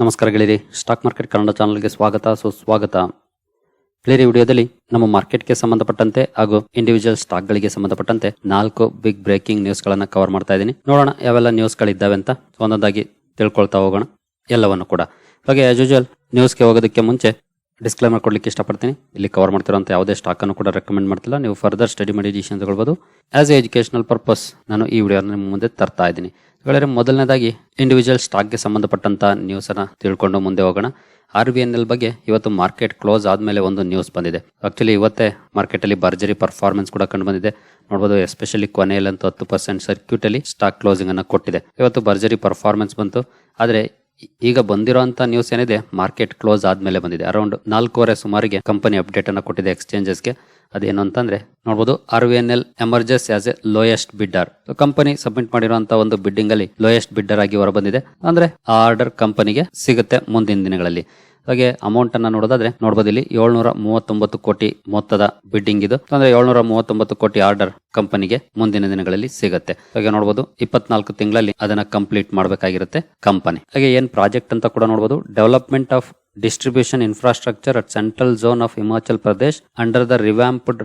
ನಮಸ್ಕಾರ ಗೆಳೆಯರಿ. Stock market Kannada ಚಾನಲ್ಗೆ ಸ್ವಾಗತ. ಸುಸ್ವಾಗತ ಗೆಳೆಯರಿ ವಿಡಿಯೋದಲ್ಲಿ ನಮ್ಮ ಮಾರ್ಕೆಟ್ಗೆ ಸಂಬಂಧಪಟ್ಟಂತೆ ಹಾಗೂ ಇಂಡಿವಿಜುವಲ್ ಸ್ಟಾಕ್ಗಳಿಗೆ ಸಂಬಂಧಪಟ್ಟಂತೆ ನಾಲ್ಕು ಬಿಗ್ ಬ್ರೇಕಿಂಗ್ ನ್ಯೂಸ್ಗಳನ್ನು ಕವರ್ ಮಾಡ್ತಾ ಇದ್ದೀನಿ. ನೋಡೋಣ ಯಾವೆಲ್ಲ ನ್ಯೂಸ್ಗಳಿದ್ದಾವೆ ಅಂತ ಒಂದೊಂದಾಗಿ ತಿಳ್ಕೊಳ್ತಾ ಹೋಗೋಣ. ಎಲ್ಲವನ್ನು ಕೂಡ. ಹಾಗೆ ಆಸ್ ಯೂಶುವಲ್ ನ್ಯೂಸ್ಗೆ ಹೋಗೋದಕ್ಕೆ ಮುಂಚೆ ಡಿಸ್ಕ್ಲೈಮರ್ ಕೊಡ್ಲಿಕ್ಕೆ ಇಷ್ಟಪಡ್ತೀನಿ. ಇಲ್ಲಿ ಕವರ್ ಮಾಡ್ತಿರೋಂಥ ಯಾವುದೇ ಸ್ಟಾಕ್ ಅನ್ನು ಕೂಡ ರೆಕಮೆಂಡ್ ಮಾಡ್ತಿಲ್ಲ. ನೀವು ಫರ್ದರ್ ಸ್ಟಡಿ ಮಾಡಿ ಡಿಸಿಷನ್ ತಗೊಳ್ಬೋದು. ಆಸ್ ಎ ಎಜುಕೇಶನಲ್ ಪರ್ಪಸ್ ನಾನು ಈ ವಿಡಿಯೋ ನಿಮ್ಮ ಮುಂದೆ ತರ್ತಾ ಇದ್ದೀನಿ. ಗೆಳೆಯರೆ ಮೊದಲನೇದಾಗಿ ಇಂಡಿವಿಜುವಲ್ ಸ್ಟಾಕ್ಗೆ ನ್ಯೂಸ್ ಅನ್ನ ತಿಳ್ಕೊಂಡು ಮುಂದೆ ಹೋಗೋಣ. ಆರ್ ಬಿ ಎನ್ ಎಲ್ ಬಗ್ಗೆ ಇವತ್ತು ಮಾರ್ಕೆಟ್ ಕ್ಲೋಸ್ ಆದ್ಮೇಲೆ ಒಂದು ನ್ಯೂಸ್ ಬಂದಿದೆ. ಆಕ್ಚುಲಿ ಇವತ್ತೇ ಮಾರ್ಕೆಟ್ ಅಲ್ಲಿ ಭರ್ಜರಿ ಪರ್ಫಾರ್ಮೆನ್ಸ್ ಕೂಡ ಕಂಡು ಬಂದಿದೆ. ನೋಡಬಹುದು ಎಸ್ಪೆಷಲಿ ಕೊನೆಯಲ್ಲಂತೂ ಹತ್ತು ಪರ್ಸೆಂಟ್ ಸರ್ಕ್ಯೂಟ್ ಅಲ್ಲಿ ಸ್ಟಾಕ್ ಕ್ಲೋಸಿಂಗ್ ಅನ್ನ ಕೊಟ್ಟಿದೆ. ಇವತ್ತು ಭರ್ಜರಿ ಪರ್ಫಾರ್ಮೆನ್ಸ್ ಬಂತು. ಆದ್ರೆ ಈಗ ಬಂದಿರೋಂತ ನ್ಯೂಸ್ ಏನಿದೆ ಮಾರ್ಕೆಟ್ ಕ್ಲೋಸ್ ಆದ್ಮೇಲೆ ಬಂದಿದೆ. ಅರೌಂಡ್ ನಾಲ್ಕೂವರೆ ಸುಮಾರಿಗೆ ಕಂಪನಿ ಅಪ್ಡೇಟ್ ಅನ್ನ ಕೊಟ್ಟಿದೆ ಎಕ್ಸ್ಚೇಂಜಸ್ಗೆ ಅದೇನು ಅಂತಂದ್ರೆ ನೋಡಬಹುದು R V N L emerges as a lowest bidder company submit ಮಾಡಿರುವಂತ ಒಂದು ಬಿಡ್ಡಿಂಗ್ ಅಲ್ಲಿ ಲೋಯೆಸ್ಟ್ ಬಿಡ್ಡರ್ ಆಗಿ ಹೊರಬಂದಿದೆ. ಅಂದ್ರೆ, ಆ ಆರ್ಡರ್ ಕಂಪನಿಗೆ ಸಿಗುತ್ತೆ ಮುಂದಿನ ದಿನಗಳಲ್ಲಿ. ಹಾಗೆ ಅಮೌಂಟ್ ಅನ್ನ ನೋಡೋದಾದ್ರೆ ನೋಡಬಹುದು ಇಲ್ಲಿ ಏಳ್ನೂರ ಮೂವತ್ತೊಂಬತ್ತು ಕೋಟಿ ಮೊತ್ತದ ಬಿಡ್ಡಿಂಗ್ ಇದು. ಅಂದ್ರೆ ಏಳ್ನೂರ ಮೂವತ್ತೊಂಬತ್ತು ಕೋಟಿ ಆರ್ಡರ್ ಕಂಪನಿಗೆ ಮುಂದಿನ ದಿನಗಳಲ್ಲಿ ಸಿಗುತ್ತೆ. ಹಾಗೆ ನೋಡಬಹುದು ಇಪ್ಪತ್ನಾಲ್ಕು ತಿಂಗಳಲ್ಲಿ ಅದನ್ನ ಕಂಪ್ಲೀಟ್ ಮಾಡಬೇಕಾಗಿರುತ್ತೆ ಕಂಪನಿ ಹಾಗೆ ಏನ್ ಪ್ರಾಜೆಕ್ಟ್ ಅಂತ ಕೂಡ ನೋಡಬಹುದು development of distribution infrastructure at central zone of Himachal Pradesh under the revamped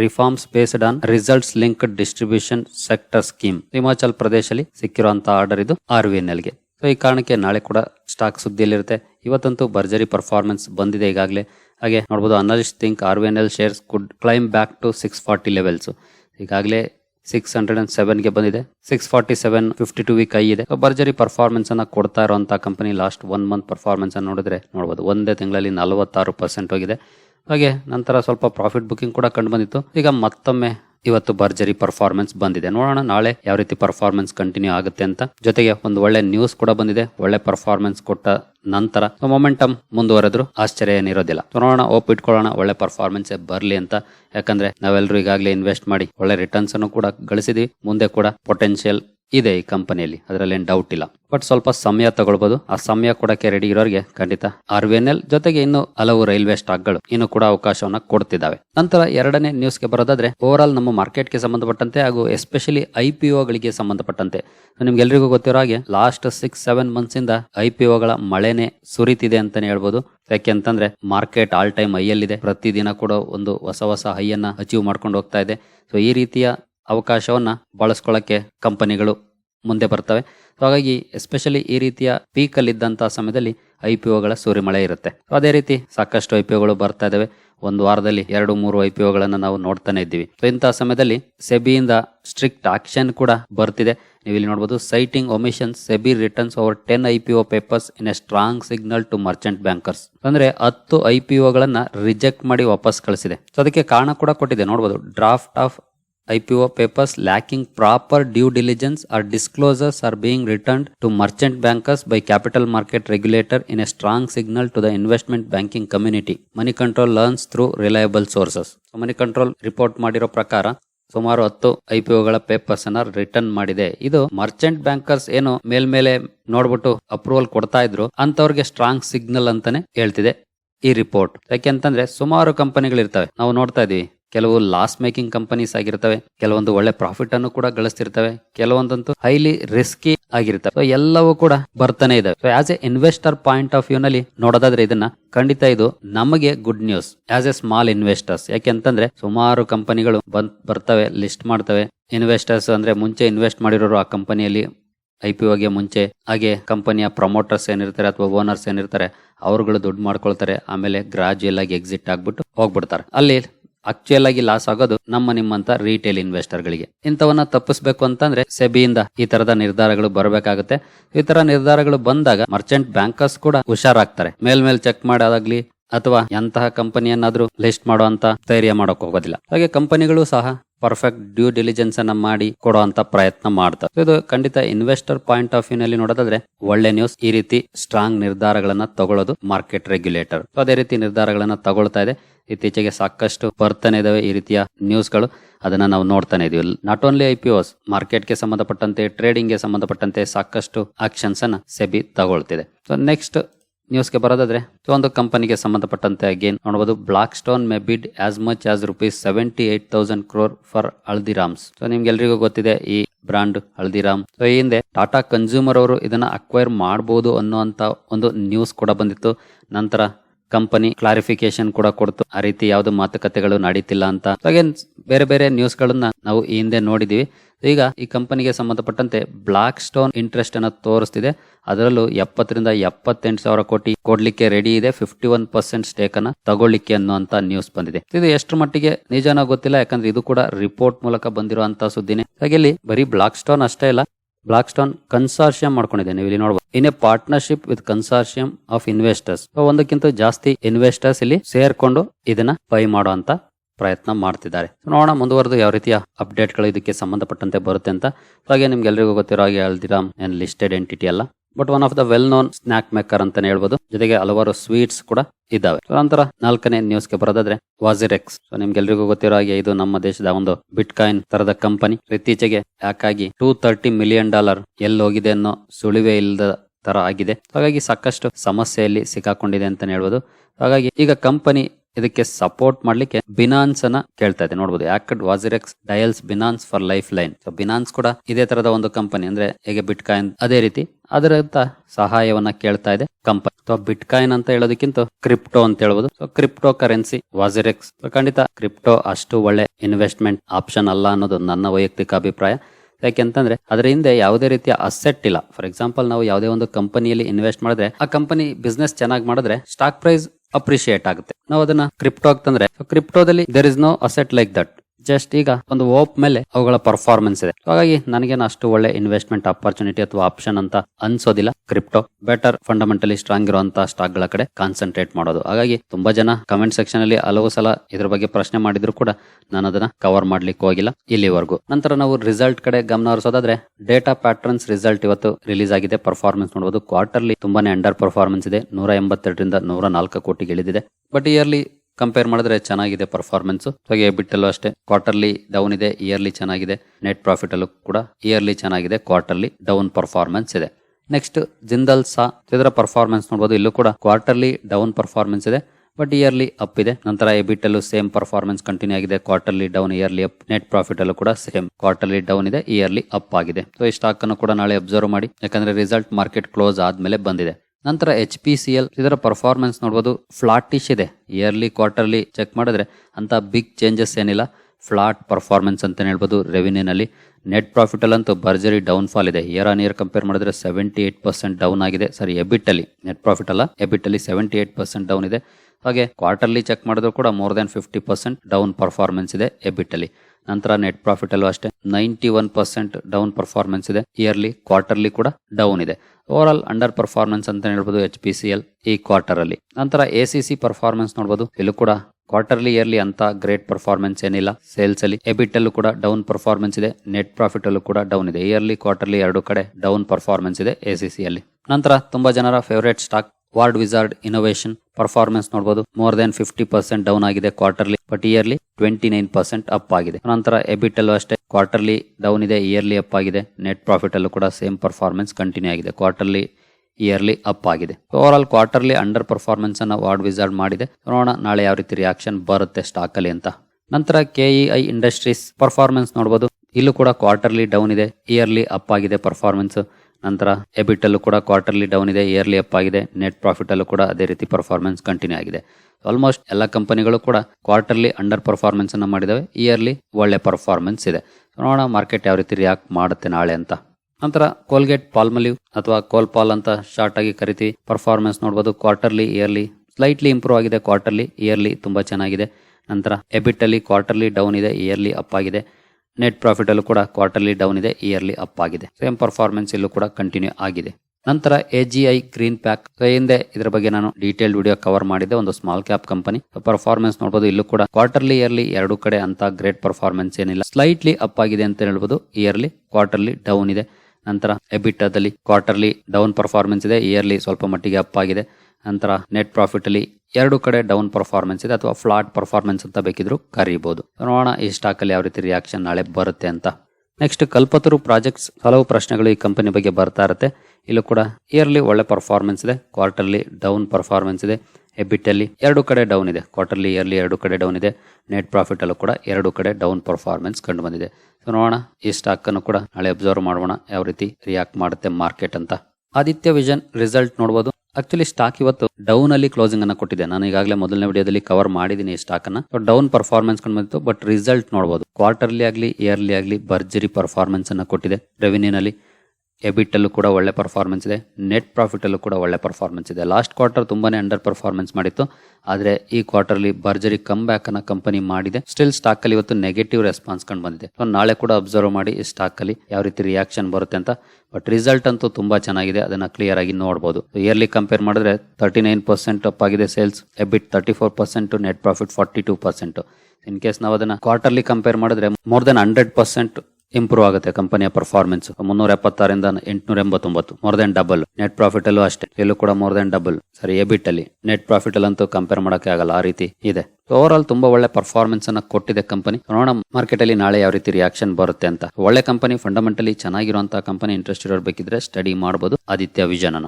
reforms reforms on results results linked distribution scheme. Himachal ಪ್ರದೇಶಲ್ಲಿ ಸಿಕ್ಕಿರುವಂತಹ ಆರ್ಡರ್ ಇದು ಆರ್ ವಿ ಎನ್ ಎಲ್ಗೆ ಸೊ ಈ ಕಾರಣಕ್ಕೆ ನಾಳೆ ಕೂಡ ಸ್ಟಾಕ್ ಸುದ್ದಿಯಲ್ಲಿರುತ್ತೆ. ಇವತ್ತಂತೂ ಭರ್ಜರಿ ಪರ್ಫಾರ್ಮೆನ್ಸ್ ಬಂದಿದೆ ಈಗಾಗಲೇ. ಹಾಗೆ ನೋಡ್ಬೋದು analyst think R V N L shares could climb back to six forty levels ಈಗಾಗಲೇ ಸಿಕ್ಸ್ ಹಂಡ್ರೆಡ್ ಅಂಡ್ ಸೆವೆನ್ಗೆ ಬಂದಿದೆ. Six forty seven fifty two week high ಇದೆ. ಭರ್ಜರಿ ಪರ್ಫಾರ್ಮೆನ್ಸ್ ಅನ್ನ ಕೊಡ್ತಾ ಇರುವಂತಹ company last one month performance ಅನ್ನು ನೋಡಿದ್ರೆ ನೋಡಬಹುದು ಒಂದೇ ತಿಂಗಳಲ್ಲಿ ನಲವತ್ತಾರು ಪರ್ಸೆಂಟ್ ಹೋಗಿದೆ. ಹಾಗೆ ನಂತರ ಸ್ವಲ್ಪ ಪ್ರಾಫಿಟ್ ಬುಕಿಂಗ್ ಕೂಡ ಕಂಡು ಬಂದಿತ್ತು. ಈಗ ಮತ್ತೊಮ್ಮೆ ಇವತ್ತು ಭರ್ಜರಿ ಪರ್ಫಾರ್ಮೆನ್ಸ್ ಬಂದಿದೆ. ನೋಡೋಣ ನಾಳೆ ಯಾವ ರೀತಿ ಪರ್ಫಾರ್ಮೆನ್ಸ್ ಕಂಟಿನ್ಯೂ ಆಗುತ್ತೆ ಅಂತ. ಜೊತೆಗೆ ಒಂದು ಒಳ್ಳೆ ನ್ಯೂಸ್ ಕೂಡ ಬಂದಿದೆ. ಒಳ್ಳೆ ಪರ್ಫಾರ್ಮೆನ್ಸ್ ಕೊಟ್ಟ ನಂತರ ಮೊಮೆಂಟಮ್ ಮುಂದುವರೆದ್ರು ಆಶ್ಚರ್ಯ ಏನಿರೋದಿಲ್ಲ ನೋಡೋಣ ಓಪ್ ಇಟ್ಕೊಳ್ಳೋಣ, ಒಳ್ಳೆ ಪರ್ಫಾರ್ಮೆನ್ಸ್ ಬರ್ಲಿ ಅಂತ. ಯಾಕಂದ್ರೆ ನಾವೆಲ್ಲರೂ ಈಗಾಗಲೇ ಇನ್ವೆಸ್ಟ್ ಮಾಡಿ ಒಳ್ಳೆ ರಿಟರ್ನ್ಸ್ ಅನ್ನು ಕೂಡ ಗಳಿಸಿದ್ವಿ. ಮುಂದೆ ಕೂಡ ಪೊಟೆನ್ಶಿಯಲ್ ಇದೆ ಈ ಕಂಪನಿಯಲ್ಲಿ. ಅದರಲ್ಲಿ ಏನ್ ಡೌಟ್ ಇಲ್ಲ. ಬಟ್ ಸ್ವಲ್ಪ ಸಮಯ ತಗೊಳ್ಬಹುದು ಆ ಸಮಯ ಕೊಡಕ್ಕೆ ರೆಡಿ ಇರೋರಿಗೆ ಖಂಡಿತ ಆರ್ ವಿ ಎನ್ ಎಲ್ ಜೊತೆಗೆ ಇನ್ನು ಹಲವು ರೈಲ್ವೆ ಸ್ಟಾಕ್ಗಳು ಇನ್ನು ಕೂಡ ಅವಕಾಶವನ್ನ ಕೊಡ್ತಿದ್ದಾವೆ. ನಂತರ ಎರಡನೇ ನ್ಯೂಸ್ಗೆ ಬರೋದಾದ್ರೆ ಓವರ್ ಆಲ್ ನಮ್ಮ ಮಾರ್ಕೆಟ್ಗೆ ಸಂಬಂಧಪಟ್ಟಂತೆ ಹಾಗೂ ಎಸ್ಪೆಷಲಿ ಐ ಪಿ ಗಳಿಗೆ ಸಂಬಂಧಪಟ್ಟಂತೆ. ನಿಮ್ಗೆಲ್ರಿಗೂ ಗೊತ್ತಿರೋ ಹಾಗೆ ಲಾಸ್ಟ್ ಸಿಕ್ಸ್ ಸೆವೆನ್ ಮಂತ್ಸ್ ಇಂದ ಐ ಪಿ ಒಗಳ ಮಳೆನೆ ಸುರಿತಿದೆ ಅಂತಾನೆ ಹೇಳ್ಬೋದು. ಯಾಕೆ ಅಂತಂದ್ರೆ ಮಾರ್ಕೆಟ್ ಆಲ್ ಟೈಮ್ ಹೈಯಲ್ಲಿದೆ ಪ್ರತಿದಿನ ಕೂಡ ಒಂದು ಹೊಸ ಹೊಸ ಹೈಯನ್ನ ಅಚೀವ್ ಮಾಡ್ಕೊಂಡು ಹೋಗ್ತಾ ಇದೆ. ಸೊ ಈ ರೀತಿಯ ಅವಕಾಶವನ್ನ ಬಳಸ್ಕೊಳ್ಳೋಕ್ಕೆ ಕಂಪನಿಗಳು ಮುಂದೆ ಬರ್ತವೆ. ಹಾಗಾಗಿ ಎಸ್ಪೆಷಲಿ ಈ ರೀತಿಯ ಪೀಕಲ್ಲಿದ್ದಂಥ ಸಮಯದಲ್ಲಿ ಐ ಪಿ ಒಗಳ ಸೂರಿಮಳೆ ಇರುತ್ತೆ. ಅದೇ ರೀತಿ ಸಾಕಷ್ಟು ಐ ಪಿ ಒಗಳು ಬರ್ತಾ ಇದ್ದಾವೆ ಒಂದು ವಾರದಲ್ಲಿ ಎರಡು, ಮೂರು ಐ ಪಿ ಓಗಳನ್ನು ನಾವು ನೋಡ್ತಾನೆ ಇದ್ದೀವಿ. ಸೊ ಇಂತಹ ಸಮಯದಲ್ಲಿ ಸೆಬಿಯಿಂದ ಸ್ಟ್ರಿಕ್ಟ್ ಆಕ್ಷನ್ ಕೂಡ ಬರ್ತಿದೆ. ನೀವು ಇಲ್ಲಿ ನೋಡಬಹುದು citing omission SEBI returns over ten I P O papers in a strong signal to merchant bankers ಅಂದ್ರೆ ಹತ್ತು ಐ ಪಿ ಒಗಳನ್ನ ರಿಜೆಕ್ಟ್ ಮಾಡಿ ವಾಪಸ್ ಕಳಿಸಿದೆ. ಸೊ ಅದಕ್ಕೆ ಕಾರಣ ಕೂಡ ಕೊಟ್ಟಿದೆ. ನೋಡಬಹುದು draft of IPO papers lacking proper due diligence or disclosures are being returned to merchant bankers by capital market regulator in a strong signal to the investment banking community. Money control learns through reliable sources. So money control report ಮಾಡಿರೋ ಪ್ರಕಾರ ಸುಮಾರು ಹತ್ತು I P ಒಗಳ papers ಅನ್ನ return ಮಾಡಿದೆ ಇದು Merchant bankers ಏನು ಮೇಲ್ಮೇಲೆ ನೋಡ್ಬಿಟ್ಟು ಅಪ್ರೂವಲ್ ಕೊಡ್ತಾ ಇದ್ರು ಅಂತವ್ರಿಗೆ ಸ್ಟ್ರಾಂಗ್ ಸಿಗ್ನಲ್ ಅಂತಾನೆ ಹೇಳ್ತಿದೆ ಈ ರಿಪೋರ್ಟ್ ಯಾಕೆಂತಂದ್ರೆ ಸುಮಾರು ಕಂಪನಿಗಳು ಇರ್ತವೆ ನಾವು ನೋಡ್ತಾ ಇದೀವಿ ಕೆಲವು ಲಾಸ್ ಮೇಕಿಂಗ್ ಕಂಪನೀಸ್ ಆಗಿರ್ತವೆ, ಕೆಲವೊಂದು ಒಳ್ಳೆ ಪ್ರಾಫಿಟ್ ಅನ್ನು ಕೂಡ ಗಳಿಸ್ತಿರ್ತವೆ, ಕೆಲವೊಂದಂತೂ ಹೈಲಿ ರಿಸ್ಕಿ ಆಗಿರ್ತವೆ. ಸೊ ಎಲ್ಲವೂ ಕೂಡ ಬರ್ತಾನೆ ಇದಾವೆ so as a investor point of view ನಲ್ಲಿ ನೋಡೋದಾದ್ರೆ ಇದನ್ನ ಖಂಡಿತ ಇದು ನಮಗೆ good news as a small investors ಯಾಕೆಂತಂದ್ರೆ ಸುಮಾರು ಕಂಪನಿಗಳು ಬಂದ್, ಬರ್ತವೆ ಲಿಸ್ಟ್ ಮಾಡ್ತವೆ. ಇನ್ವೆಸ್ಟರ್ಸ್ ಅಂದ್ರೆ ಮುಂಚೆ ಇನ್ವೆಸ್ಟ್ ಮಾಡಿರೋರು ಆ ಕಂಪನಿಯಲ್ಲಿ ಐ ಪಿ ಒಗೆ ಮುಂಚೆ, ಹಾಗೆ ಕಂಪನಿಯ ಪ್ರಮೋಟರ್ಸ್ ಏನಿರ್ತಾರೆ ಅಥವಾ ಓನರ್ಸ್ ಏನಿರ್ತಾರೆ, ಅವರುಗಳು ದುಡ್ಡು ಮಾಡ್ಕೊಳ್ತಾರೆ, ಆಮೇಲೆ ಗ್ರಾಜುಯಲ್ ಆಗಿ ಎಕ್ಸಿಟ್ ಆಗ್ಬಿಟ್ಟು ಹೋಗ್ಬಿಡ್ತಾರೆ. ಅಲ್ಲಿ ಆಕ್ಚುಯಲ್ ಆಗಿ ಲಾಸ್ ಆಗೋದು ನಮ್ಮ ನಿಮ್ಮಂತ ರಿಟೇಲ್ ಇನ್ವೆಸ್ಟರ್ ಗಳಿಗೆ. ಇಂಥವನ್ನ ತಪ್ಪಿಸಬೇಕು ಅಂತಂದ್ರೆ ಸೆಬಿಯಿಂದ ಈ ತರದ ನಿರ್ಧಾರಗಳು ಬರಬೇಕಾಗುತ್ತೆ. ಈ ತರ ನಿರ್ಧಾರಗಳು ಬಂದಾಗ ಮರ್ಚೆಂಟ್ ಬ್ಯಾಂಕರ್ಸ್ ಕೂಡ ಹುಷಾರಾಗ್ತಾರೆ. ಮೇಲ್ಮೇಲ್ ಚೆಕ್ ಮಾಡೋದಾಗ್ಲಿ ಅಥವಾ ಎಂತಹ ಕಂಪನಿಯನ್ನಾದ್ರೂ ಲಿಸ್ಟ್ ಮಾಡುವಂತ ಧೈರ್ಯ ಮಾಡೋಕ್ ಹೋಗೋದಿಲ್ಲ. ಹಾಗೆ ಕಂಪನಿಗಳು ಸಹ ಪರ್ಫೆಕ್ಟ್ ಡ್ಯೂ ಡಿಲಿಜೆನ್ಸ್ ಅನ್ನ ಮಾಡಿ ಕೊಡುವಂತ ಪ್ರಯತ್ನ ಮಾಡ್ತಾರೆ ಇದು ಖಂಡಿತ ಇನ್ವೆಸ್ಟರ್ ಪಾಯಿಂಟ್ ಆಫ್ ವ್ಯೂ ನಲ್ಲಿ ನೋಡೋದಾದ್ರೆ ಒಳ್ಳೆ ನ್ಯೂಸ್ ಈ ರೀತಿ ಸ್ಟ್ರಾಂಗ್ ನಿರ್ಧಾರಗಳನ್ನ ತಗೊಳ್ಳೋದು ಮಾರ್ಕೆಟ್ ರೆಗ್ಯುಲೇಟರ್. ಅದೇ ರೀತಿ ನಿರ್ಧಾರಗಳನ್ನ ತಗೊಳ್ತಾ ಇದೆ. ಇತ್ತೀಚೆಗೆ ಸಾಕಷ್ಟು ಬರ್ತಾನೆ ಇದಾವೆ ಈ ರೀತಿಯ ನ್ಯೂಸ್ಗಳು. ಅದನ್ನ ನಾವು ನೋಡ್ತಾನೆ ಇದೀವಿ. Not only I P Os ಮಾರ್ಕೆಟ್ಗೆ ಸಂಬಂಧಪಟ್ಟಂತೆ ಟ್ರೇಡಿಂಗ್ಗೆ ಸಂಬಂಧಪಟ್ಟಂತೆ ಸಾಕಷ್ಟು ಆಕ್ಷನ್ಸ್ ಅನ್ನ ಸೆಬಿ ತಗೊಳ್ತಿದೆ. ಸೊ ನೆಕ್ಸ್ಟ್ ನ್ಯೂಸ್ಗೆ ಬರೋದಾದ್ರೆ ಒಂದು ಕಂಪನಿಗೆ ಸಂಬಂಧಪಟ್ಟಂತೆ ಅಗೇನ್ ನೋಡಬಹುದು Blackstone may bid as much as rupees seventy eight thousand crore for Haldiram's so ನಿಮ್ಗೆಲ್ರಿಗೂ ಗೊತ್ತಿದೆ ಈ ಬ್ರಾಂಡ್ ಹಲ್ದಿರಾಮ್ ಸೊ ಈ ಹಿಂದೆ ಟಾಟಾ ಕನ್ಸ್ಯೂಮರ್ ಅವರು ಇದನ್ನ ಅಕ್ವೈರ್ ಮಾಡಬಹುದು ಅನ್ನುವಂತ ಒಂದು ನ್ಯೂಸ್ ಕೂಡ ಬಂದಿತ್ತು. ನಂತರ ಕಂಪನಿ ಕ್ಲಾರಿಫಿಕೇಶನ್ ಕೂಡ ಕೊಡ್ತು. ಆ ರೀತಿ ಯಾವ್ದು ಮಾತುಕತೆಗಳು ನಡೀತಿಲ್ಲ ಅಂತ. ಅಗೇನ್ ಬೇರೆ ಬೇರೆ ನ್ಯೂಸ್ ಗಳನ್ನ ನಾವು ಈ ಹಿಂದೆ ನೋಡಿದೀವಿ. ಈಗ ಈ ಕಂಪನಿಗೆ ಸಂಬಂಧಪಟ್ಟಂತೆ ಬ್ಲಾಕ್ ಸ್ಟೋನ್ ಇಂಟ್ರೆಸ್ಟ್ ಅನ್ನ ತೋರಿಸ್ತಿದೆ. ಅದರಲ್ಲೂ ಎಪ್ಪತ್ತರಿಂದ ಎಪ್ಪತ್ತೆಂಟು ಸಾವಿರ ಕೋಟಿ ಕೊಡ್ಲಿಕ್ಕೆ ರೆಡಿ ಇದೆ. ಫಿಫ್ಟಿ ಒನ್ ಪರ್ಸೆಂಟ್ ಸ್ಟೇಕ್ ಅನ್ನ ತಗೊಳ್ಳಿಕ್ಕೆ ಅನ್ನುವಂತ ನ್ಯೂಸ್ ಬಂದಿದೆ. ಇದು ಎಷ್ಟು ಮಟ್ಟಿಗೆ ನಿಜನೋ ಗೊತ್ತಿಲ್ಲ. ಯಾಕಂದ್ರೆ ಇದು ಕೂಡ ರಿಪೋರ್ಟ್ ಮೂಲಕ ಬಂದಿರುವಂತಹ ಸುದ್ದಿನೇ. ಹಾಗೆ ಇಲ್ಲಿ ಬರೀ ಬ್ಲಾಕ್ ಸ್ಟೋನ್ ಅಷ್ಟೇ ಇಲ್ಲ ಬ್ಲಾಕ್ ಸ್ಟೋನ್ ಕನ್ಸಾರ್ಷಿಯಂ ಮಾಡ್ಕೊಂಡಿದೆ. ನೀವು ಇಲ್ಲಿ ನೋಡಬಹುದು in a partnership with consortium of investors ಒಂದಕ್ಕಿಂತ ಜಾಸ್ತಿ ಇನ್ವೆಸ್ಟರ್ಸ್ ಇಲ್ಲಿ ಸೇರ್ಕೊಂಡು ಇದನ್ನ ಬೈ ಮಾಡುವಂತ ಪ್ರಯತ್ನ ಮಾಡ್ತಿದ್ದಾರೆ. ನೋಡೋಣ ಮುಂದುವರೆದು ಯಾವ ರೀತಿಯ ಅಪ್ಡೇಟ್ಗಳು ಇದಕ್ಕೆ ಸಂಬಂಧಪಟ್ಟಂತೆ ಬರುತ್ತೆ ಅಂತ. ಹಾಗೆ ನಿಮ್ಗೆ ಎಲ್ರಿಗೂ ಗೊತ್ತಿರೋ ಹಾಗೆ ಹಲ್ದಿರಾಮ್ ಏನ್ ಲಿಸ್ಟೆಡ್ ಎಂಟಿಟಿ ಅಲ್ಲ. But one of the well known snack maker ಅಂತಾನೆ ಹೇಳ್ಬೋದು. ಜೊತೆಗೆ ಹಲವಾರು ಸ್ವೀಟ್ಸ್ ಕೂಡ ಇದ್ದಾವೆ. ನಂತರ ನಾಲ್ಕನೇ ನ್ಯೂಸ್ಗೆ ಬರೋದಾದ್ರೆ ವಾಜಿರೆಕ್ಸ್ ನಿಮ್ಗೆಲ್ರಿಗೂ ಗೊತ್ತಿರೋ ಹಾಗೆ ಇದು ನಮ್ಮ ದೇಶದ ಒಂದು ಬಿಟ್ ಕಾಯಿನ್ ತರದ ಕಂಪನಿ ಇತ್ತೀಚೆಗೆ ಯಾಕಾಗಿ ಟೂ ತರ್ಟಿ ಮಿಲಿಯನ್ ಡಾಲರ್ ಎಲ್ಲಿ ಹೋಗಿದೆ ಅನ್ನೋ ಸುಳಿವೆ ಇಲ್ಲದ ತರ ಆಗಿದೆ. ಹಾಗಾಗಿ ಸಾಕಷ್ಟು ಸಮಸ್ಯೆಯಲ್ಲಿ ಸಿಕ್ಕಾಕೊಂಡಿದೆ ಅಂತಾನೆ ಹೇಳ್ಬೋದು. ಹಾಗಾಗಿ ಈಗ ಕಂಪನಿ ಇದಕ್ಕೆ ಸಪೋರ್ಟ್ ಮಾಡ್ಲಿಕ್ಕೆ ಬಿನಾನ್ಸ್ ಅನ್ನ ಕೇಳ್ತಾ ಇದೆ ನೋಡಬಹುದು hacked WazirX dials Binance for lifeline so Binance ಕೂಡ ಇದೇ ತರದ ಒಂದು ಕಂಪನಿ ಅಂದ್ರೆ ಹೇಗೆ ಬಿಟ್ ಕಾಯಿನ್ ಅದೇ ರೀತಿ ಅದರಂತ ಸಹಾಯವನ್ನ ಕೇಳ್ತಾ ಇದೆ ಕಂಪನಿ ಅಥವಾ ಬಿಟ್ ಕಾಯಿನ್ ಅಂತ ಹೇಳೋದಕ್ಕಿಂತ ಕ್ರಿಪ್ಟೋ ಅಂತ ಹೇಳ್ಬೋದು. ಸೊ ಕ್ರಿಪ್ಟೋ ಕರೆನ್ಸಿ ವಾಜಿರೆಕ್ಸ್ ಖಂಡಿತ ಕ್ರಿಪ್ಟೋ ಅಷ್ಟು ಒಳ್ಳೆ ಇನ್ವೆಸ್ಟ್ಮೆಂಟ್ ಆಪ್ಷನ್ ಅಲ್ಲ ಅನ್ನೋದು ನನ್ನ ವೈಯಕ್ತಿಕ ಅಭಿಪ್ರಾಯ. ಯಾಕೆಂತಂದ್ರೆ, ಅದರ ಹಿಂದೆ ಯಾವುದೇ ರೀತಿಯ ಅಸೆಟ್ ಇಲ್ಲ. ಫಾರ್ ಎಕ್ಸಾಂಪಲ್ ನಾವು ಯಾವುದೇ ಒಂದು ಕಂಪನಿಯಲ್ಲಿ ಇನ್ವೆಸ್ಟ್ ಮಾಡಿದ್ರೆ, ಆ ಕಂಪನಿ ಬಿಸ್ನೆಸ್ ಚೆನ್ನಾಗಿ ಮಾಡಿದ್ರೆ ಸ್ಟಾಕ್ ಪ್ರೈಸ್ ಅಪ್ರಿಶಿಯೇಟ್ ಆಗುತ್ತೆ. ನಾವು ಅದನ್ನ ಕ್ರಿಪ್ಟೋ ಆಗ್ತಂದ್ರೆ ಕ್ರಿಪ್ಟೋದಲ್ಲಿ there is no asset like that just ಈಗ ಒಂದು ಓಪ್ ಮೇಲೆ ಅವುಗಳ ಪರ್ಫಾರ್ಮೆನ್ಸ್ ಇದೆ. ಹಾಗಾಗಿ ನನಗೇನು ಅಷ್ಟು ಒಳ್ಳೆ ಇನ್ವೆಸ್ಟ್ಮೆಂಟ್ ಅಪರ್ಚುನಿಟಿ ಅಥವಾ ಆಪ್ಷನ್ ಅಂತ ಅನ್ಸೋದಿಲ್ಲ. ಕ್ರಿಪ್ಟೋ ಬೆಟರ್ ಫಂಡಮೆಂಟಲಿ ಸ್ಟ್ರಾಂಗ್ ಇರುವಂತಹ ಸ್ಟಾಕ್ಗಳ ಕಡೆ ಕಾನ್ಸಂಟ್ರೇಟ್ ಮಾಡೋದು. ಹಾಗಾಗಿ ತುಂಬಾ ಜನ ಕಮೆಂಟ್ ಸೆಕ್ಷನ್ ಅಲ್ಲಿ ಹಲವು ಸಲ ಇದ್ರ ಬಗ್ಗೆ ಪ್ರಶ್ನೆ ಮಾಡಿದ್ರು ಕೂಡ ನಾನು ಅದನ್ನ ಕವರ್ ಮಾಡ್ಲಿಕ್ಕೆ ಹೋಗಿಲ್ಲ ಇಲ್ಲಿವರೆಗೂ. ನಂತರ ನಾವು ರಿಸಲ್ಟ್ ಕಡೆ ಗಮನ ಹರಿಸೋದಾದ್ರೆ ಡೇಟಾ ಪ್ಯಾಟರ್ನ್ಸ್ ರಿಸಲ್ಟ್ ಇವತ್ತು ರಿಲೀಸ್ ಆಗಿದೆ. ಪರ್ಫಾರ್ಮೆನ್ಸ್ ನೋಡಬಹುದು ಕ್ವಾರ್ಟರ್ಲಿ ತುಂಬಾನೇ ಅಂಡರ್ ಪರ್ಫಾರ್ಮೆನ್ಸ್ ಇದೆ. ನೂರ ಎಂಬತ್ತೆರಡರಿಂದ ನೂರ ನಾಲ್ಕು ಕೋಟಿಗೆ ಇಳಿದಿದೆ. ಬಟ್ ಇಯರ್ಲಿ ಕಂಪೇರ್ ಮಾಡಿದ್ರೆ ಚೆನ್ನಾಗಿದೆ ಪರ್ಫಾರ್ಮೆನ್ಸ್ ಹಾಗೆ ಬಿಟ್ಟಲ್ಲೂ ಅಷ್ಟೇ ಕ್ವಾರ್ಟರ್ಲಿ ಡೌನ್ ಇದೆ ಇಯರ್ಲಿ ಚೆನ್ನಾಗಿದೆ. ನೆಟ್ ಪ್ರಾಫಿಟ್ ಅಲ್ಲೂ ಕೂಡ ಇಯರ್ಲಿ ಚೆನ್ನಾಗಿದೆ ಕ್ವಾರ್ಟರ್ಲಿ ಡೌನ್ ಪರ್ಫಾರ್ಮೆನ್ಸ್ ಇದೆ. ನೆಕ್ಸ್ಟ್ ಜಿಂದಲ್ ಸಾ ಇದರ ಪರ್ಫಾರ್ಮೆನ್ಸ್ ನೋಡಬಹುದು ಇಲ್ಲೂ ಕೂಡ ಕ್ವಾರ್ಟರ್ಲಿ ಡೌನ್ ಪರ್ಫಾರ್ಮೆನ್ಸ್ ಇದೆ ಬಟ್ ಇಯರ್ಲಿ ಅಪ್ ಇದೆ. ನಂತರ ಎಬಿಟ್ ಅಲ್ಲೂ ಸೇಮ್ ಪರ್ಫಾರ್ಮೆನ್ಸ್ ಕಂಟಿನ್ಯೂ ಆಗಿದೆ. Quarterly down yearly up net profit ಅಲ್ಲೂ ಕೂಡ ಸೇಮ್ ಕ್ವಾರ್ಟರ್ಲಿ ಡೌನ್ ಇದೆ ಇಯರ್ಲಿ ಅಪ್ ಆಗಿದೆ. ಸೊ ಈ ಸ್ಟಾಕ್ ಅನ್ನು ಕೂಡ ನಾಳೆ ಅಬ್ಸರ್ವ್ ಮಾಡಿ. ಯಾಕಂದ್ರೆ ರಿಸಲ್ಟ್ ಮಾರ್ಕೆಟ್ ಕ್ಲೋಸ್ ಆದ್ಮೇಲೆ ಬಂದಿದೆ. ನಂತರ ಎಚ್ ಪಿ ಸಿ ಎಲ್ ಇದರ ಪರ್ಫಾರ್ಮೆನ್ಸ್ ನೋಡ್ಬೋದು ಫ್ಲಾಟಿಶ್ ಇದೆ. ಇಯರ್ಲಿ ಕ್ವಾರ್ಟರ್ಲಿ ಚೆಕ್ ಮಾಡಿದ್ರೆ ಅಂತ ಬಿಗ್ ಚೇಂಜಸ್ ಏನಿಲ್ಲ. ಫ್ಲಾಟ್ ಪರ್ಫಾರ್ಮೆನ್ಸ್ ಅಂತ ಹೇಳ್ಬೋದು ರೆವಿನ್ಯೂನಲ್ಲಿ ನೆಟ್ ಪ್ರಾಫಿಟಲ್ಲಂತೂ ಭರ್ಜರಿ ಡೌನ್ ಫಾಲ್ ಇದೆ. ಇಯರ್ ಆನ್ ಇಯರ್ ಕಂಪೇರ್ ಮಾಡಿದ್ರೆ ಸೆವೆಂಟಿ ಏಟ್ ಪರ್ಸೆಂಟ್ ಡೌನ್ ಆಗಿದೆ ಸರಿ ಎಬಿಟಲ್ಲಿ ನೆಟ್ ಪ್ರಾಫಿಟ್ ಅಲ್ಲ ಎಬಿಟಲ್ಲಿ ಸೆವೆಂಟಿ ಏಟ್ ಪರ್ಸೆಂಟ್ ಡೌನ್ ಇದೆ. ಹಾಗೆ ಕ್ವಾರ್ಟರ್ಲಿ ಚೆಕ್ ಮಾಡಿದ್ರು ಕೂಡ more than fifty percent down performance ಇದೆ ಎಬಿಟ್ ಅಲ್ಲಿ. ನಂತರ ನೆಟ್ ಪ್ರಾಫಿಟ್ ಅಲ್ಲೂ ಅಷ್ಟೇ. Ninety one percent down performance ಇದೆ. ಇಯರ್ಲಿ ಕ್ವಾರ್ಟರ್ಲಿ ಕೂಡ ಡೌನ್ ಇದೆ. ಓವರ್ ಆಲ್ ಅಂಡರ್ ಪರ್ಫಾರ್ಮೆನ್ಸ್ ಅಂತ ಹೇಳ್ಬೋದು ಎಚ್ ಪಿ ಸಿ ಎಲ್ ಈ ಕ್ವಾರ್ಟರ್ ಅಲ್ಲಿ. ನಂತರ ಎ ಸಿ ಸಿ ಪರ್ಫಾರ್ಮೆನ್ಸ್ ನೋಡಬಹುದು ಇಲ್ಲೂ ಕೂಡ ಕ್ವಾರ್ಟರ್ಲಿ ಇಯರ್ಲಿ ಅಂತ ಗ್ರೇಟ್ ಪರ್ಫಾರ್ಮೆನ್ಸ್ ಏನಿಲ್ಲ. ಸೇಲ್ಸ್ ಅಲ್ಲಿ ಎಬಿಟ್ ಅಲ್ಲೂ ಕೂಡ ಡೌನ್ ಪರ್ಫಾರ್ಮೆನ್ಸ್ ಇದೆ. ನೆಟ್ ಪ್ರಾಫಿಟ್ ಅಲ್ಲೂ ಕೂಡ ಡೌನ್ ಇದೆ. ಇಯರ್ಲಿ ಕ್ವಾರ್ಟರ್ಲಿ ಎರಡು ಕಡೆ ಡೌನ್ ಪರ್ಫಾರ್ಮೆನ್ಸ್ ಇದೆ ಎ ಸಿ ಸಿ ಅಲ್ಲಿ. ನಂತರ ತುಂಬಾ ಜನರ favourite stock Wardwizard innovation performance ನೋಡಬಹುದು more than fifty percent down ಆಗಿದೆ quarterly but yearly twenty nine percent up ಆಗಿದೆ. ನಂತರ ಎಬಿಟ್ ಅಲ್ಲೂ ಅಷ್ಟೇ ಕ್ವಾರ್ಟರ್ಲಿ ಡೌನ್ ಇದೆ ಇಯರ್ಲಿ ಅಪ್ ಆಗಿದೆ. ನೆಟ್ ಪ್ರಾಫಿಟ್ ಅಲ್ಲೂ ಕೂಡ ಸೇಮ್ ಪರ್ಫಾರ್ಮೆನ್ಸ್ ಕಂಟಿನ್ಯೂ ಆಗಿದೆ. ಕ್ವಾರ್ಟರ್ಲಿ ಇಯರ್ಲಿ ಅಪ್ ಆಗಿದೆ. Over all quarterly under performance ಅನ್ನ ವಾರ್ಡ್ ವಿಸಾರ್ಡ್ ಮಾಡಿದೆ. ನೋಡೋಣ ನಾಳೆ ಯಾವ ರೀತಿ ರಿಯಾಕ್ಷನ್ ಬರುತ್ತೆ ಸ್ಟಾಕ್ ಅಲ್ಲಿ ಅಂತ. ನಂತರ ಕೆಇಐ ಇಂಡಸ್ಟ್ರೀಸ್ ಪರ್ಫಾರ್ಮೆನ್ಸ್ ನೋಡಬಹುದು ಇಲ್ಲೂ ಕೂಡ ಕ್ವಾರ್ಟರ್ಲಿ ಡೌನ್ ಇದೆ ಇಯರ್ಲಿ ಅಪ್ ಆಗಿದೆ ಪರ್ಫಾರ್ಮೆನ್ಸ್ ನಂತರ ಎಬಿಟ್ ಅಲ್ಲೂ ಕೂಡ ಕ್ವಾರ್ಟರ್ಲಿ ಡೌನ್ ಇದೆ ಇಯರ್ಲಿ ಅಪ್ ಆಗಿದೆ ನೆಟ್ ಪ್ರಾಫಿಟ್ ಅಲ್ಲೂ ಕೂಡ ಅದೇ ರೀತಿ ಪರ್ಫಾರ್ಮೆನ್ಸ್ ಕಂಟಿನ್ಯೂ ಆಗಿದೆ. ಆಲ್ಮೋಸ್ಟ್ ಎಲ್ಲ ಕಂಪನಿಗಳು ಕೂಡ ಕ್ವಾರ್ಟರ್ಲಿ ಅಂಡರ್ ಪರ್ಫಾರ್ಮೆನ್ಸ್ ಅನ್ನು ಮಾಡಿದಾವೆ ಇಯರ್ಲಿ ಒಳ್ಳೆ ಪರ್ಫಾರ್ಮೆನ್ಸ್ ಇದೆ. ನೋಡೋಣ ಮಾರ್ಕೆಟ್ ಯಾವ ರೀತಿ ರಿಯಾಕ್ಟ್ ಮಾಡುತ್ತೆ ನಾಳೆ ಅಂತ. ನಂತರ ಕೋಲ್ಗೇಟ್ ಪಾಲ್ಮಲಿವ್ ಅಥವಾ ಕೋಲ್ ಪಾಲ್ ಅಂತ ಶಾರ್ಟ್ ಆಗಿ ಕರಿತೀವಿ ಪರ್ಫಾರ್ಮೆನ್ಸ್ ನೋಡಬಹುದು ಕ್ವಾರ್ಟರ್ಲಿ ಇಯರ್ಲಿ ಸ್ಲೈಟ್ಲಿ ಇಂಪ್ರೂವ್ ಆಗಿದೆ ಕ್ವಾರ್ಟರ್ಲಿ ಇಯರ್ಲಿ ತುಂಬಾ ಚೆನ್ನಾಗಿದೆ. ನಂತರ ಎಬಿಟ್ ಅಲ್ಲಿ ಕ್ವಾರ್ಟರ್ಲಿ ಡೌನ್ ಇದೆ ಇಯರ್ಲಿ ಅಪ್ ಆಗಿದೆ. ನೆಟ್ ಪ್ರಾಫಿಟ್ ಅಲ್ಲೂ ಕೂಡ ಕ್ವಾರ್ಟರ್ಲಿ ಡೌನ್ ಇದೆ ಇಯರ್ಲಿ ಅಪ್ ಆಗಿದೆ. ಸೇಮ್ ಪರ್ಫಾರ್ಮೆನ್ಸ್ ಇಲ್ಲೂ ಕೂಡ ಕಂಟಿನ್ಯೂ ಆಗಿದೆ. ನಂತರ A G I green pack ಹಿಂದೆ ಇದರ ಬಗ್ಗೆ ನಾನು ಡೀಟೇಲ್ಡ್ ವಿಡಿಯೋ ಕವರ್ ಮಾಡಿದೆ ಒಂದು ಸ್ಮಾಲ್ ಕ್ಯಾಪ್ ಕಂಪನಿ ಪರ್ಫಾರ್ಮೆನ್ಸ್ ನೋಡಬಹುದು ಇಲ್ಲೂ ಕೂಡ ಕ್ವಾರ್ಟರ್ಲಿ ಇಯರ್ಲಿ ಎರಡು ಕಡೆ ಅಂತ ಗ್ರೇಟ್ ಪರ್ಫಾರ್ಮೆನ್ಸ್ ಏನಿಲ್ಲ. ಸ್ಲೈಟ್ಲಿ ಅಪ್ ಆಗಿದೆ ಅಂತ ಹೇಳ್ಬೋದು ಇಯರ್ಲಿ ಕ್ವಾರ್ಟರ್ಲಿ ಡೌನ್ ಇದೆ. ನಂತರ ಎಬಿಟದಲ್ಲಿ ಕ್ವಾರ್ಟರ್ಲಿ ಡೌನ್ ಪರ್ಫಾರ್ಮೆನ್ಸ್ ಇದೆ ಇಯರ್ಲಿ ಸ್ವಲ್ಪ ಮಟ್ಟಿಗೆ ಅಪ್ ಆಗಿದೆ. ನಂತರ ನೆಟ್ ಪ್ರಾಫಿಟ್ ಅಲ್ಲಿ ಎರಡು ಕಡೆ ಡೌನ್ ಪರ್ಫಾರ್ಮೆನ್ಸ್ ಇದೆ ಅಥವಾ ಫ್ಲಾಟ್ ಪರ್ಫಾರ್ಮೆನ್ಸ್ ಅಂತ ಬೇಕಿದ್ರು ಕರೀಬಹುದು ನೋಡೋಣ ಈ ಸ್ಟಾಕ್ ಅಲ್ಲಿ ಯಾವ ರೀತಿ ರಿಯಾಕ್ಷನ್ ನಾಳೆ ಬರುತ್ತೆ ಅಂತ. ನೆಕ್ಸ್ಟ್ ಕಲ್ಪತರು ಪ್ರಾಜೆಕ್ಟ್ಸ್ ಹಲವು ಪ್ರಶ್ನೆಗಳು ಈ ಕಂಪನಿ ಬಗ್ಗೆ ಬರ್ತಾ ಇರುತ್ತೆ. ಇಲ್ಲೂ ಕೂಡ ಇಯರ್ಲಿ ಒಳ್ಳೆ ಪರ್ಫಾರ್ಮೆನ್ಸ್ ಇದೆ ಕ್ವಾರ್ಟರ್ಲಿ ಡೌನ್ ಪರ್ಫಾರ್ಮೆನ್ಸ್ ಇದೆ ಎಬಿಟ್ ಅಲ್ಲಿ ಎರಡು ಕಡೆ ಡೌನ್ ಇದೆ ಕ್ವಾರ್ಟರ್ಲಿ ಇಯರ್ಲಿ ಎರಡು ಕಡೆ ಡೌನ್ ಇದೆ ನೆಟ್ ಪ್ರಾಫಿಟ್ ಅಲ್ಲೂ ಕೂಡ ಎರಡು ಕಡೆ ಡೌನ್ ಪರ್ಫಾರ್ಮೆನ್ಸ್ ಕಂಡು ಬಂದಿದೆ. ಸೊ ನೋಡೋಣ ಈ ಸ್ಟಾಕ್ ಅನ್ನು ಕೂಡ ನಾಳೆ ಅಬ್ಸರ್ವ್ ಮಾಡೋಣ ಯಾವ ರೀತಿ ರಿಯಾಕ್ಟ್ ಮಾಡುತ್ತೆ ಮಾರ್ಕೆಟ್ ಅಂತ. ಆದಿತ್ಯ ವಿಷನ್ ರಿಸಲ್ಟ್ ನೋಡಬಹುದು ಆಕ್ಚುಲಿ ಸ್ಟಾಕ್ ಇವತ್ತು ಡೌನ್ ಅಲ್ಲಿ ಕ್ಲೋಸಿಂಗ್ ಅನ್ನ ಕೊಟ್ಟಿದೆ. ನಾನು ಈಗಾಗಲೇ ಮೊದಲನೇ ವಿಡಿಯೋದಲ್ಲಿ ಕವರ್ ಮಾಡಿದೀನಿ ಈ ಸ್ಟಾಕ್ ಅನ್ನ. ಡೌನ್ ಪರ್ಫಾರ್ಮೆನ್ಸ್ ಕಂಡು ಬಂದಿತ್ತು ಬಟ್ ರಿಸಲ್ಟ್ ನೋಡಬಹುದು ಕ್ವಾರ್ಟರ್ಲಿ ಆಗಲಿ ಇಯರ್ಲಿ ಆಗಲಿ, ಭರ್ಜರಿ ಪರ್ಫಾರ್ಮೆನ್ಸ್ ಅನ್ನ ಕೊಟ್ಟಿದೆ ರೆವಿನ್ಯೂನಲ್ಲಿ ಎಬಿಟ್ ಅಲ್ಲೂ ಕೂಡ ಒಳ್ಳೆ ಪರ್ಫಾರ್ಮೆನ್ಸ್ ಇದೆ. ನೆಟ್ ಪ್ರಾಫಿಟಲ್ಲೂ ಕೂಡ ಒಳ್ಳೆ ಪರ್ಫಾರ್ಮೆನ್ಸ್ ಇದೆ. ಲಾಸ್ಟ್ ಕ್ವಾರ್ಟರ್ ತುಂಬಾನೇ ಅಂಡರ್ ಪರ್ಫಾರ್ಮೆನ್ಸ್ ಮಾಡಿತ್ತು. ಆದರೆ ಈ ಕ್ವಾರ್ಟರ್ಲಿ ಭರ್ಜರಿ ಕಮ್ ಬ್ಯಾಕ್ ಅನ್ನ ಕಂಪನಿ ಮಾಡಿದೆ. ಸ್ಟಿಲ್ ಸ್ಟಾಕ್ ಅಲ್ಲಿ ಇವತ್ತು ನೆಗೆಟಿವ್ ರೆಸ್ಪಾನ್ಸ್ ಕಂಡು ಬಂದಿದೆ. ನಾಳೆ ಕೂಡ ಅಬ್ಸರ್ವ್ ಮಾಡಿ ಈ ಸ್ಟಾಕ್ ಅಲ್ಲಿ ಯಾವ ರೀತಿ ರಿಯಾಕ್ಷನ್ ಬರುತ್ತೆ ಅಂತ. ಬಟ್ ರಿಸಲ್ಟ್ ಅಂತೂ ತುಂಬಾ ಚೆನ್ನಾಗಿದೆ. ಅದನ್ನ ಕ್ಲಿಯರ್ ಆಗಿ ನೋಡಬಹುದು ಇಯರ್ಲಿ ಕಂಪೇರ್ ಮಾಡಿದ್ರೆ ತರ್ಟಿ ನೈನ್ ಪರ್ಸೆಂಟ್ ಅಪ್ ಆಗಿದೆ sales EBIT thirty four percent net profit forty two percent in case ನಾವು ಅದನ್ನ ಕ್ವಾರ್ಟರ್ಲಿ ಕಂಪೇರ್ ಮಾಡಿದ್ರೆ more than hundred percent improve ಆಗುತ್ತೆ ಕಂಪನಿಯ ಪರ್ಫಾರ್ಮೆನ್ಸ್ ಮುನ್ನೂರ ಎಪ್ಪತ್ತಾರಿಂದ ಎಂಟುನೂರ ಎಂಬತ್ತೊಂಬತ್ತು more than double net profit ಅಲ್ಲೂ ಅಷ್ಟೇ. ಎಲ್ಲೂ ಕೂಡ ಮೋರ್ ದೆನ್ ಡಬಲ್ ಸರಿ ಎಬಿಟ್ ಅಲ್ಲಿ. ನೆಟ್ ಪ್ರಾಫಿಟ್ ಅಂತೂ ಕಂಪೇರ್ ಮಾಡೋಕೆ ಆಗಲ್ಲ. ಆ ರೀತಿ ಇದೆ. ಓವರ್ ಆಲ್ ತುಂಬಾ ಒಳ್ಳೆ ಪರ್ಫಾರ್ಮೆನ್ಸ್ ಅನ್ನ ಕೊಟ್ಟಿದೆ ಕಂಪನಿ ನೋಡೋಣ ಮಾರ್ಕೆಟ್ ಅಲ್ಲಿ ನಾಳೆ ಯಾವ ರೀತಿ ರಿಯಾಕ್ಷನ್ ಬರುತ್ತೆ ಅಂತ. ಒಳ್ಳೆ ಕಂಪನಿ ಫಂಡಮೆಂಟಲಿ ಚೆನ್ನಾಗಿರುವಂತಹ ಕಂಪನಿ ಇಂಟ್ರೆಸ್ಟ್ ಇರೋರು ಬೇಕಿದ್ರೆ ಸ್ಟಡಿ ಮಾಡಬಹುದು ಆದಿತ್ಯ ವಿಜನ್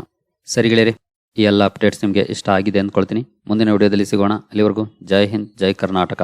ಸರಿಗಳಿರಿ ಈ ಎಲ್ಲ ಅಪ್ಡೇಟ್ಸ್ ನಿಮಗೆ ಇಷ್ಟ ಆಗಿದೆ ಅಂದ್ಕೊಳ್ತೀನಿ. ಮುಂದಿನ ವಿಡಿಯೋದಲ್ಲಿ ಸಿಗೋಣ. ಅಲ್ಲಿವರೆಗೂ ಜೈ ಹಿಂದ್, ಜೈ ಕರ್ನಾಟಕ.